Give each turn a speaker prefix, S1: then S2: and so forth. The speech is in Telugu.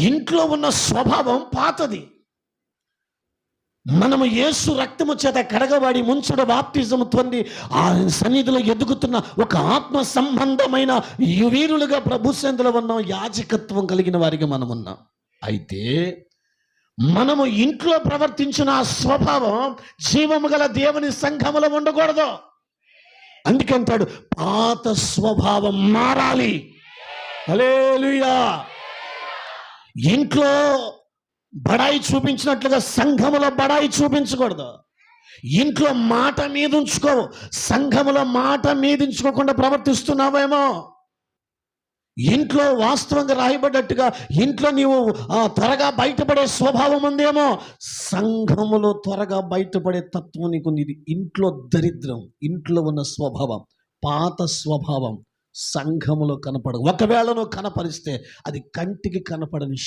S1: ఇంట్లో ఉన్న స్వభావం పాతది. మనము యేసు రక్తము చేత కడగబడి ముంచుడు బాప్తిజం పొంది ఆ సన్నిధిలో ఎదుగుతున్న ఒక ఆత్మ సంబంధమైన వీరులుగా ప్రభు సందులో ఉన్నాం యాజకత్వం కలిగిన వారికి మనం ఉన్నాం. అయితే మనము ఇంట్లో ప్రవర్తించిన ఆ స్వభావం జీవము గల దేవుని సంఘములో ఉండకూడదు. అందుకంటాడు పాత స్వభావం మారాలి. హల్లెలూయా! ఇంట్లో బడాయి చూపించినట్లుగా సంఘములో బడాయి చూపించకూడదు. ఇంట్లో మాట మీద ఉంచుకో సంఘములో మాట మీద ఉంచుకోకుండా ప్రవర్తిస్తున్నావేమో? ఇంట్లో వాస్తవంగా రాయబడ్డట్టుగా ఇంట్లో నీవు త్వరగా బయటపడే స్వభావం ఉందేమో? సంఘములో త్వరగా బయటపడే తత్వం నీకు ఇది ఇంట్లో దరిద్రం ఇంట్లో ఉన్న స్వభావం పాత స్వభావం సంఘములో కనపడదు ఒకవేళ నువ్వు కనపరిస్తే అది కంటికి కనపడని